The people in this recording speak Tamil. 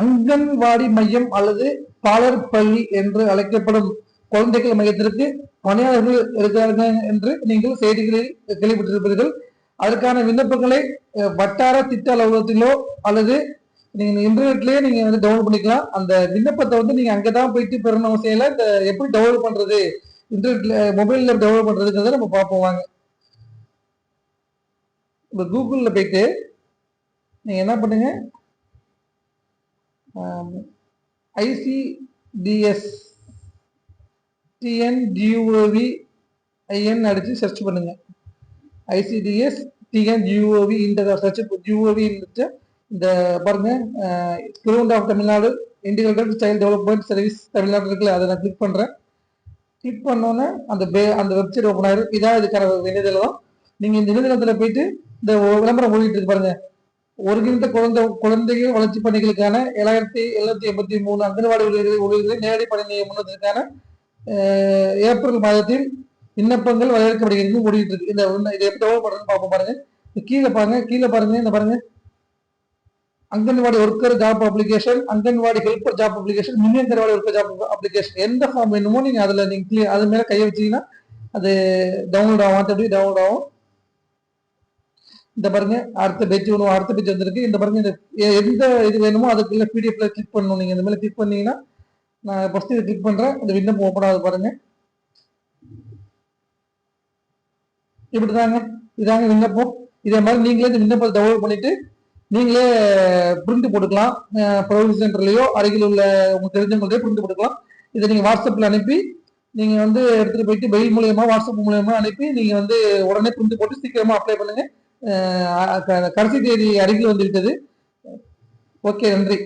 அங்கன்வாடி மையம் அல்லது பாலர் பள்ளி என்று அழைக்கப்படும் குழந்தைகள் மையத்திற்கு பணியாளர்கள் இருக்கிறார்கள் என்று நீங்கள் செய்திகளில் கேள்விப்பட்டிருப்பீர்கள். அதற்கான விண்ணப்பங்களை வட்டார திட்ட அலுவலகத்திலோ அல்லது நீங்க இன்டர்நெட்லயே நீங்க வந்து டவுன்லோட் பண்ணிக்கலாம். அந்த விண்ணப்பத்தை வந்து நீங்க அங்கதான் போயிட்டு பெறணும் அவசியம் இல்லை. இந்த எப்படி டவுன்லோட் பண்றது? இன்டர்நெட்ல மொபைல்ல டவுன்லோட் பண்றதுங்கிறத நம்ம பார்ப்போம் வாங்க. இப்போ கூகுளில் போயிட்டு நீங்க என்ன பண்ணுங்க? ஐசிடிஎஸ் டிஎன்ஜிஓவி ஐஎன் அடித்து சர்ச் பண்ணுங்க. ஐசிடிஎஸ் டிஎன்ஜிஓவி இந்த சர்ச் ஜிஓவி இந்த பாருங்க government of Tamil Nadu integrated child development service Tamil Nadu இருக்குல்ல அதை நான் கிளிக் பண்ணுறேன் கிளிக் பண்ணோன்னே அந்த பே- அந்த வெப்சைட் ஓப்பன் ஆயிரும். இதான் இதுக்கான இணையதளம் நீங்கள் இந்த இணையதளத்தில் போயிட்டு இந்த விளம்பரம் ஓடிட்டு இருக்கு பாருங்க. ஒருங்கிணைந்த குழந்தை குழந்தைகள் வளர்ச்சி பணிகளுக்கான ஏழாயிரத்தி எழுநூத்தி எண்பத்தி மூணு அங்கன்வாடி ஊழியர்களை ஊழியர்களை நேரடி பணி நியமனத்திற்கான ஏப்ரல் மாதத்தில் விண்ணப்பங்கள் வரவேற்கப்படுகிறது ஓடிட்டு இருக்கு இந்த இதை எப்படி டெவலப் பார்ப்போம் பாருங்க. கீழே பாருங்க கீழே பாருங்க இந்த பாருங்க. Anganwadi worker job application anganwadi helper job application mini anganwadi worker job application எந்த ஃபார்ம் வேணுமோ நீங்க அதுல நீங்க கிளியர் அது மேல கையை வச்சீங்கன்னா அது டவுன்லோட் ஆகும் மற்றபடி டவுன்லோட் ஆகும். இந்த பாருங்க அடுத்த பேஜ் ஒன்று அடுத்த பேஜ் வந்திருக்கு. இந்த பாருங்க இந்த எந்த இது வேணுமோ அதுக்குள்ள பிடிஎஃப்ல கிளிக் பண்ணணும். நீங்க இந்த மாதிரி கிளிக் பண்ணீங்கன்னா நான் ஃபர்ஸ்ட் இதை கிளிக் பண்றேன். இந்த விண்ணப்பம் ஓப்பன் ஆகுது பாருங்க. இப்படிதாங்க இதாங்க விண்ணப்பம். இதே மாதிரி நீங்களே இந்த விண்ணப்பத்தை டவுன்லோட் பண்ணிட்டு நீங்களே பிரிண்ட் போட்டுக்கலாம். ப்ரொவிஷன் சென்டர்லயோ அருகில் உள்ள உங்களுக்கு தெரிஞ்சவங்கள்ட்டயோ பிரிண்ட் போட்டுக்கலாம். இதை நீங்க வாட்ஸ்அப்ல அனுப்பி நீங்க வந்து எடுத்துட்டு போயிட்டு மெயில் மூலியமாக வாட்ஸ்அப் மூலியமாக அனுப்பி நீங்க வந்து உடனே பிரிண்ட் போட்டு சீக்கிரமா அப்ளை பண்ணுங்க. கடைசி தேதி அருகில் வந்துவிட்டது. ஓகே நன்றி.